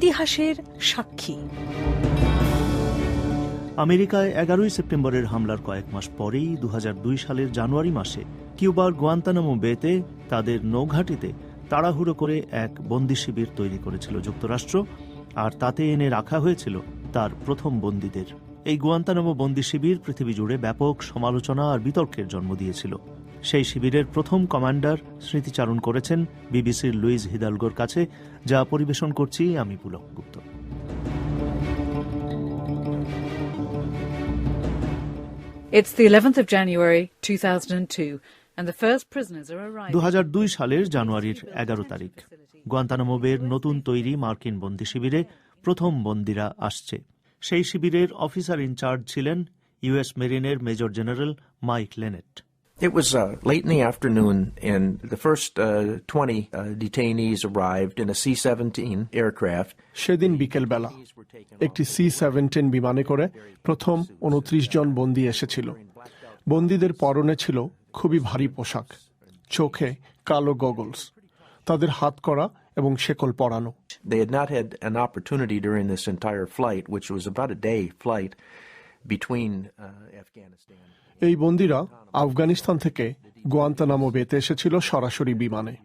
ইতিহাসের সাক্ষী। আমেরিকায় এগারোই সেপ্টেম্বরের হামলার কয়েক মাস পরেই দু হাজার দুই সালের জানুয়ারি মাসে কিউবার গোয়ান্তানামো বেতে তাদের নৌঘাটিতে তাড়াহুড়ো করে এক বন্দি শিবির তৈরি করেছিল যুক্তরাষ্ট্র, আর তাতে এনে রাখা হয়েছিল তার প্রথম বন্দীদের। এই গোয়ান্তানামো বন্দি শিবির পৃথিবী জুড়ে ব্যাপক সমালোচনা আর বিতর্কের জন্ম দিয়েছিল। সেই শিবিরের প্রথম কমান্ডার স্মৃতিচারণ করেছেন বিবিসির লুইজ হিদালগোর কাছে যা পরিবেশন করছি আমি Pulak Gupta. It's the 11th of January 2002, and the first prisoners are arriving. দু সালের জানুয়ারির এগারো তারিখ। গোয়ান্তানামো বের নতুন তৈরি মার্কিন বন্দি শিবিরে প্রথম বন্দিরা আসছে। সেই শিবিরের অফিসার ইনচার্জ ছিলেন US মেরিনের major general Mike Lenet. It was uh, late in the afternoon, and the first uh, 20 uh, detainees arrived in a C 17 aircraft. সেদিন বিকেলবেলা একটি সি সেভেন্টিন বিমানে করে প্রথম উনত্রিশ জন বন্দী এসেছিল বন্দীদের পরনে ছিল খুবই ভারী পোশাক চোখে কালো গগলস তাদের হাত করা এবং শেকল পরানো They had not had an opportunity during this entire flight, which was about a day flight uh. এই বন্দীরা আফগানিস্তান থেকে গোয়ান্তানামো বেতে এসেছিল সরাসরি বিমানে।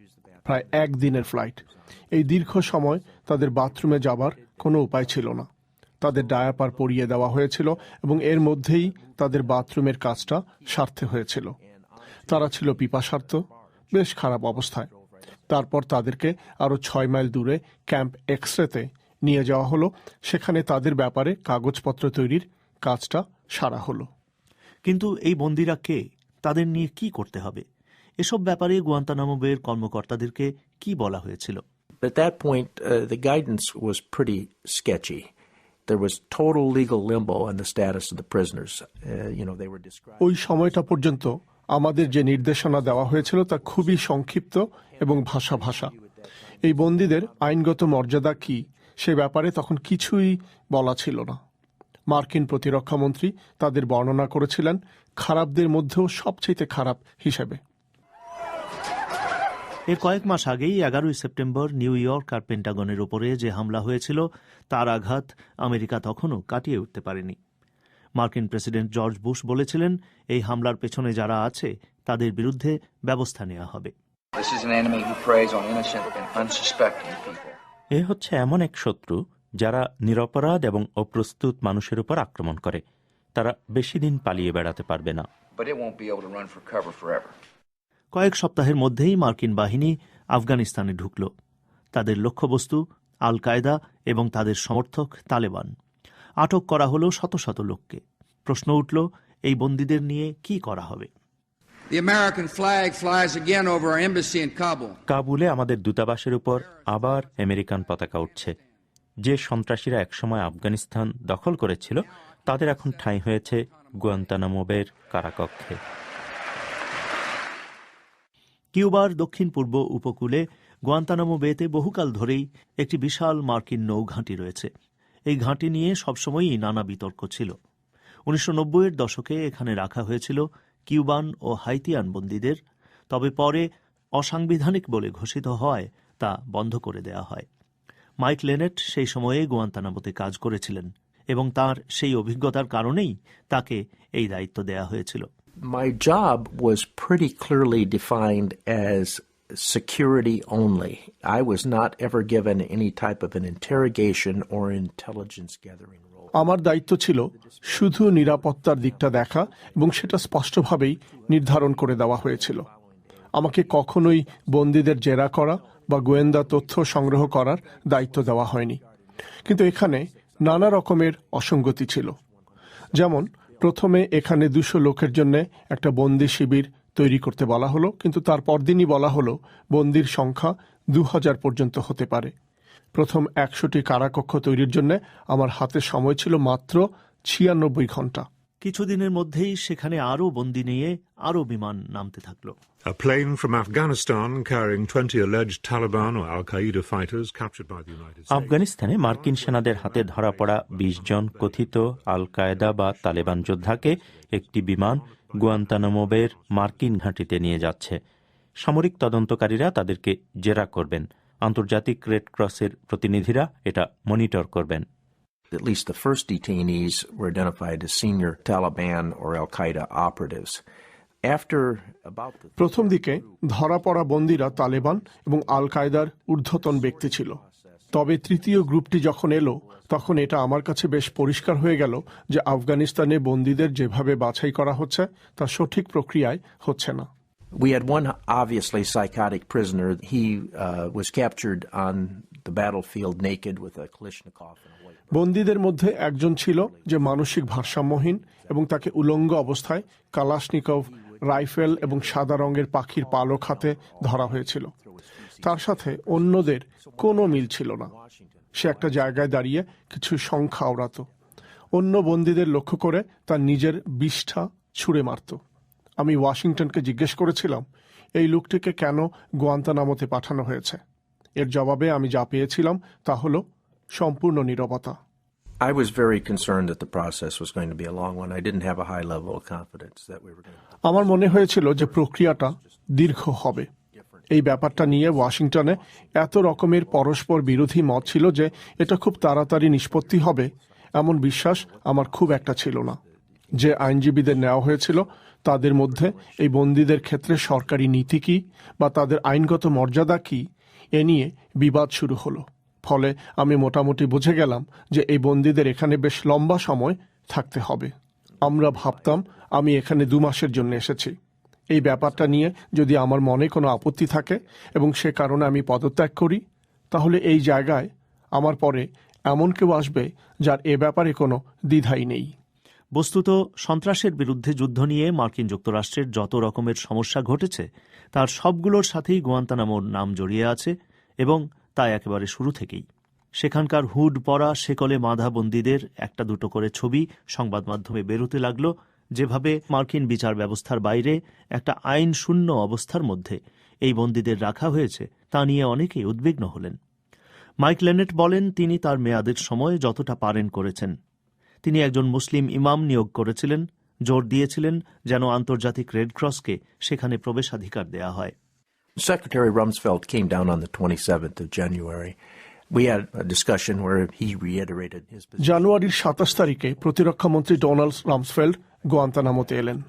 প্রায় এক দিনের ফ্লাইট এই দীর্ঘ সময় তাদের বাথরুমে যাবার কোনো উপায় ছিল না। তাদের ডায়াপার পরিয়ে দেওয়া হয়েছিল এবং এর মধ্যেই তাদের বাথরুমের কাজটা সারতে হয়েছিল। তারা ছিল পিপাসার্থ বেশ খারাপ অবস্থায়। তারপর তাদেরকে আরও ছয় মাইল দূরে ক্যাম্প এক্সরেতে নিয়ে যাওয়া হলো। সেখানে তাদের ব্যাপারে কাগজপত্র তৈরির কাজটা সারা হলো কিন্তু এই বন্দিরা কে তাদের নিয়ে কি করতে হবে এসব ব্যাপারে গোয়ান্তানামো বের কর্মকর্তাদেরকে কি বলা হয়েছিল At that point, uh, the guidance was pretty sketchy. There was total legal limbo on the status of the prisoners. Uh, you know, they were described. ওই সময়টা পর্যন্ত আমাদের যে নির্দেশনা দেওয়া হয়েছিল তা খুবই সংক্ষিপ্ত এবং ভাষা ভাষা এই বন্দীদের আইনগত মর্যাদা কি সে ব্যাপারে তখন কিছুই বলা ছিল না মার্কিন প্রতিরক্ষামন্ত্রী তাদের বর্ণনা করেছিলেন খারাপদের মধ্যেও সবচেয়ে খারাপ হিসেবে। এর কয়েক মাস আগেই এগারোই সেপ্টেম্বর নিউ ইয়র্ক আর পেন্টাগনের উপরে যে হামলা হয়েছিল তার আঘাত আমেরিকা তখনও কাটিয়ে উঠতে পারেনি। মার্কিন প্রেসিডেন্ট জর্জ বুশ বলেছিলেন এই হামলার পেছনে যারা আছে তাদের বিরুদ্ধে ব্যবস্থা নেওয়া হবে. এ হচ্ছে এমন এক শত্রু যারা নিরপরাধ এবং অপ্রস্তুত মানুষের উপর আক্রমণ করে তারা বেশি দিন পালিয়ে বেড়াতে পারবে না. কয়েক সপ্তাহের মধ্যেই মার্কিন বাহিনী আফগানিস্তানে ঢুকল। তাদের লক্ষ্যবস্তু আল কায়দা এবং তাদের সমর্থক তালেবান। আটক করা হলো শত শত লোককে। প্রশ্ন উঠল এই বন্দীদের নিয়ে কি করা হবে. কাবুলে আমাদের দূতাবাসের উপর আবার আমেরিকান পতাকা উঠছে। যে সন্ত্রাসীরা একসময় আফগানিস্তান দখল করেছিল, তাদের এখন ঠাঁই হয়েছে গুয়ান্তানামোবের কারাকক্ষে। কিউবার দক্ষিণ পূর্ব উপকূলে গোয়ান্তানামো বেতে বহুকাল ধরেই একটি বিশাল মার্কিন নৌ ঘাঁটি রয়েছে। এই ঘাঁটি নিয়ে সবসময়ই নানা বিতর্ক ছিল। উনিশশো নব্বইয়ের দশকে এখানে রাখা হয়েছিল কিউবান ও হাইতিয়ান বন্দীদের, তবে পরে অসাংবিধানিক বলে ঘোষিত হওয়ায় তা বন্ধ করে দেয়া হয়। মাইক লেনেট সেই সময়ে গোয়ান্তানামোতে কাজ করেছিলেন এবং তার সেই অভিজ্ঞতার কারণেই তাকে এই দায়িত্ব দেয়া হয়েছিল My job was pretty clearly defined as security only. I was not ever given any type of an interrogation or intelligence gathering role. আমার দায়িত্ব ছিল শুধু নিরাপত্তার দিকটা দেখা এবং সেটা স্পষ্টভাবেই নির্ধারণ করে দেওয়া হয়েছিল আমাকে কখনোই বন্দীদের জেরা করা বা গোয়েন্দা তথ্য সংগ্রহ করার দায়িত্ব দেওয়া হয়নি। কিন্তু এখানে নানা রকমের অসঙ্গতি ছিল। যেমন, প্রথমে এখানে দুশো লোকের জন্য একটা বন্দি শিবির তৈরি করতে বলা হলো, কিন্তু তার পরদিনই বলা হলো বন্দির সংখ্যা দু হাজার পর্যন্ত হতে পারে। প্রথম একশোটি কারাকক্ষ তৈরির জন্য আমার হাতে সময় ছিল মাত্র ছিয়ানব্বই ঘণ্টা কিছুদিনের মধ্যেই সেখানে আরও বন্দি নিয়ে আরও বিমান নামতে থাকল। A plane from Afghanistan carrying 20 alleged Taliban or Al Qaeda fighters captured by the United States. আফগানিস্তানে মার্কিন সেনাদের হাতে ধরা পড়া বিশ জন কথিত আল কায়দা বা তালেবান যোদ্ধাকে একটি বিমান গুয়ান্তানামোবের মার্কিন ঘাঁটিতে নিয়ে যাচ্ছে। সামরিক তদন্তকারীরা তাদেরকে জেরা করবেন। আন্তর্জাতিক রেড ক্রসের প্রতিনিধিরা এটা মনিটর করবেন। At least the first detainees were identified as senior Taliban or Al Qaeda operatives. After about the প্রথম দিকে ধরা পড়া বন্দীরা তালেবান এবং আল কায়দার ঊর্ধ্বতন ব্যক্তি ছিল তবে তৃতীয় গ্রুপটি যখন এলো তখন এটা আমার কাছে বেশ পরিষ্কার হয়ে গেল যে আফগানিস্তানে বন্দীদের যেভাবে বাছাই করা হচ্ছে তা সঠিক প্রক্রিয়ায় হচ্ছে না We had one obviously psychotic prisoner. He uh, was captured on the battlefield naked with a Kalashnikov and a white. বন্দীদের মধ্যে একজন ছিল যে মানসিক ভারসাম্যহীন এবং তাকে উলঙ্গ অবস্থায় কালাশনিকভ, রাইফেল এবং সাদা রঙের পাখির পালক হাতে ধরা হয়েছিল। তার সাথে অন্যদের কোনো মিল ছিল না। সে একটা জায়গায় দাঁড়িয়ে কিছু সংখ্যা ওড়াত। অন্য বন্দীদের লক্ষ্য করে তার নিজের বিষ্ঠা ছুঁড়ে মারত। আমি ওয়াশিংটনকে জিজ্ঞেস করেছিলাম, এই লোকটিকে কেন গোয়ান্তানামোতে পাঠানো হয়েছে? এর জবাবে আমি যা পেয়েছিলাম তা হলো সম্পূর্ণ নীরবতা I was very concerned that the process was going to be a long one. I didn't have a high level of confidence that we were going to. আমার মনে হয়েছিল যে প্রক্রিয়াটা দীর্ঘ হবে এই ব্যাপারটা নিয়ে ওয়াশিংটনে এত রকমের পরস্পর বিরোধী মত ছিল যে এটা খুব তাড়াতাড়ি নিষ্পত্তি হবে এমন বিশ্বাস আমার খুব একটা ছিল না যে আইনজীবীদের নেওয়া হয়েছিল তাদের মধ্যে এই বন্দীদের ক্ষেত্রে সরকারি নীতি কি বা তাদের আইনগত মর্যাদা কি এ নিয়ে বিবাদ শুরু হলো ফলে আমি মোটামুটি বুঝে গেলাম যে এই বন্দীদের এখানে বেশ লম্বা সময় থাকতে হবে। আমরা ভাবতাম আমি এখানে দু মাসের জন্য এসেছি। এই ব্যাপারটা নিয়ে যদি আমার মনে কোনো আপত্তি থাকে এবং সে কারণে আমি পদত্যাগ করি, তাহলে এই জায়গায় আমার পরে এমন কেউ আসবে যার এ ব্যাপারে কোনো দ্বিধাই নেই। বস্তুত, সন্ত্রাসের বিরুদ্ধে যুদ্ধ নিয়ে মার্কিন যুক্তরাষ্ট্রের যত রকমের সমস্যা ঘটেছে, তার সবগুলোর সাথেই গোয়ান্তানামোর নাম জড়িয়ে আছে এবং তা একেবারে শুরু থেকেই। সেখানকার হুড পরা সেকলে বাঁধা বন্দীদের একটা দুটো করে ছবি সংবাদ মাধ্যমে বেরোতে লাগল, যেভাবে মার্কিন বিচার ব্যবস্থার বাইরে একটা আইন শূন্য অবস্থার মধ্যে এই বন্দীদের রাখা হয়েছে, তা নিয়ে অনেকেই উদ্বিগ্ন হলেন। মাইক লেনেট বলেন, তিনি তার মেয়াদের সময় যতটা পারেন করেছেন। তিনি একজন মুসলিম ইমাম নিয়োগ করেছিলেন, জোর দিয়েছিলেন যেন আন্তর্জাতিক রেড ক্রসকে সেখানে প্রবেশাধিকার দেয়া হয়। Secretary Rumsfeld came down on the 27th of January. We had a discussion where he reiterated his position. জানুয়ারির সাতাশ তারিখে প্রতিরক্ষা মন্ত্রী ডোনাল্ড রামসফেল্ড গোয়ান্তানামোতে এলেন।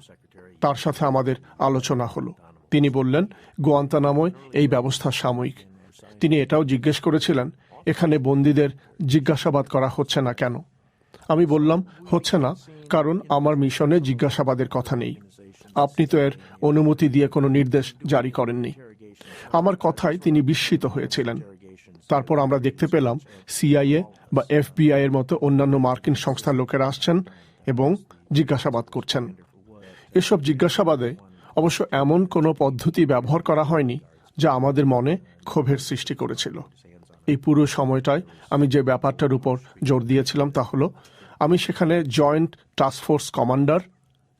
তার সাথে আমাদের আলোচনা হলো। তিনি বললেন গোয়ান্তানামোয় এই ব্যবস্থা সাময়িক। তিনি এটাও জিজ্ঞেস করেছিলেন এখানে বন্দীদের জিজ্ঞাসাবাদ করা হচ্ছে না কেন? আমি বললাম হচ্ছে না কারণ আমার মিশনে জিজ্ঞাসাবাদের কথা নেই। আপনি তো এর অনুমতি দিয়ে কোনো নির্দেশ জারি করেননি। আমার কথায় তিনি বিস্মিত হয়েছিলেন। তারপর আমরা দেখতে পেলাম সিআইএ বা এফবিআই এর মতো অন্যান্য মার্কিন সংস্থার লোকেরা আসছেন এবং জিজ্ঞাসাবাদ করছেন। এসব জিজ্ঞাসাবাদে অবশ্য এমন কোনো পদ্ধতি ব্যবহার করা হয়নি যা আমাদের মনে ক্ষোভের সৃষ্টি করেছিল। এই পুরো সময়টায় আমি যে ব্যাপারটার উপর জোর দিয়েছিলাম তা হলো, আমি সেখানে জয়েন্ট টাস্কফোর্স কমান্ডার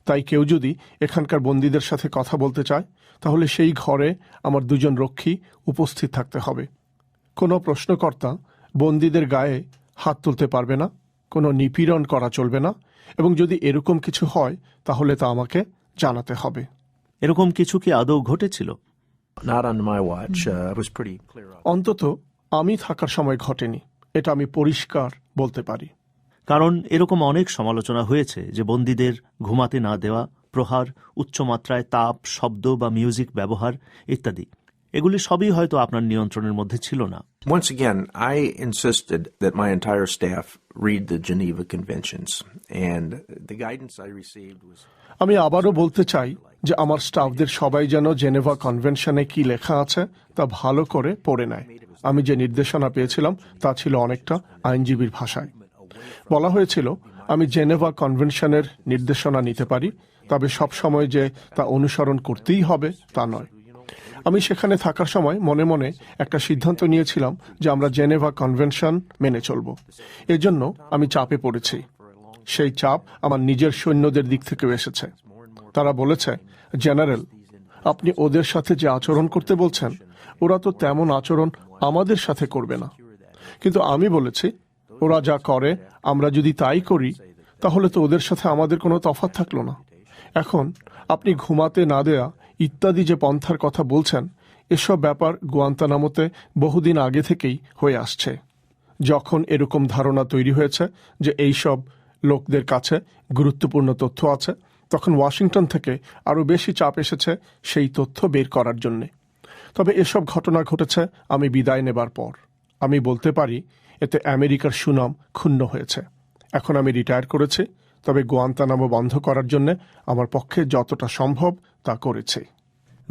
তাই কেউ যদি এখানকার বন্দীদের সাথে কথা বলতে চায় তাহলে সেই ঘরে আমার দুজন রক্ষী উপস্থিত থাকতে হবে। কোনো প্রশ্নকর্তা বন্দীদের গায়ে হাত তুলতে পারবে না কোনো নিপীড়ন করা চলবে না এবং যদি এরকম কিছু হয় তাহলে তা আমাকে জানাতে হবে। এরকম কিছু কি আদৌ ঘটেছিল. Uh. অন্তত আমি থাকার সময় ঘটেনি। এটা আমি পরিষ্কার বলতে পারি। কারণ এরকম অনেক সমালোচনা হয়েছে যে বন্দীদের ঘুমাতে না দেওয়া প্রহার উচ্চমাত্রায় তাপ শব্দ বা মিউজিক ব্যবহার ইত্যাদি। এগুলি সবই হয়তো আপনার নিয়ন্ত্রণের মধ্যে ছিল না। Once again, I insisted that my entire staff read the Geneva Conventions, and the guidance I received was আমি আবারও বলতে চাই যে আমার স্টাফদের সবাই যেন জেনেভা কনভেনশনে কি লেখা আছে তা ভালো করে পড়ে নেয়। আমি যে নির্দেশনা পেয়েছিলাম তা ছিল অনেকটা আইনজীবীর ভাষায়। বলা হয়েছিল, আমি জেনেভা কনভেনশনের নির্দেশনা নিতে পারি, তবে সব সময় যে তা অনুসরণ করতেই হবে, তা নয়। আমি সেখানে থাকার সময় মনে মনে একটা সিদ্ধান্ত নিয়েছিলাম যে আমরা জেনেভা কনভেনশন মেনে চলব। এজন্য আমি চাপে পড়েছি। সেই চাপ আমার নিজের সৈন্যদের দিক থেকেও এসেছে। তারা বলেছে, জেনারেল, আপনি ওদের সাথে যে আচরণ করতে বলছেন, ওরা তো তেমন আচরণ আমাদের সাথে করবে না। কিন্তু আমি বলেছি ওরা যা করে, আমরা যদি তাই করি, তাহলে তো ওদের সাথে আমাদের কোনো তফাৎ থাকল না। এখন আপনি ঘুমাতে না দেয়া, ইত্যাদি যে পন্থার কথা বলছেন, এসব ব্যাপার গোয়ান্তানামোতে বহুদিন আগে থেকেই হয়ে আসছে। যখন এরকম ধারণা তৈরি হয়েছে যে এইসব লোকদের কাছে গুরুত্বপূর্ণ তথ্য আছে, তখন ওয়াশিংটন থেকে আরও বেশি চাপ এসেছে সেই তথ্য বের করার জন্যে। তবে এসব ঘটনা ঘটেছে আমি বিদায় নেবার পর। আমি বলতে পারি এতে আমেরিকার সুনাম ক্ষুণ্ণ হয়েছে। এখন আমি রিটায়ার করেছি, তবে গোয়ান্তানামো বন্ধ করার জন্য আমার পক্ষে যতটা সম্ভব তা করেছি।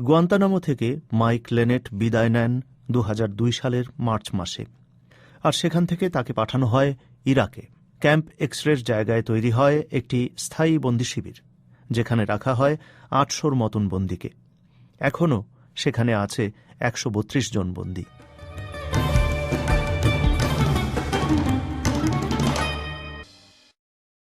গোয়ান্তানামো থেকে মাইক লেনেট বিদায় নেন দু হাজার দুই সালের মার্চ মাসে। আর সেখান থেকে তাকে পাঠানো হয় ইরাকে। ক্যাম্প এক্সরের জায়গায় তৈরি হয় একটি স্থায়ী বন্দি শিবির, যেখানে রাখা হয় আটশোর মতন বন্দীকে। এখনও সেখানে আছে একশো বত্রিশ জন বন্দী।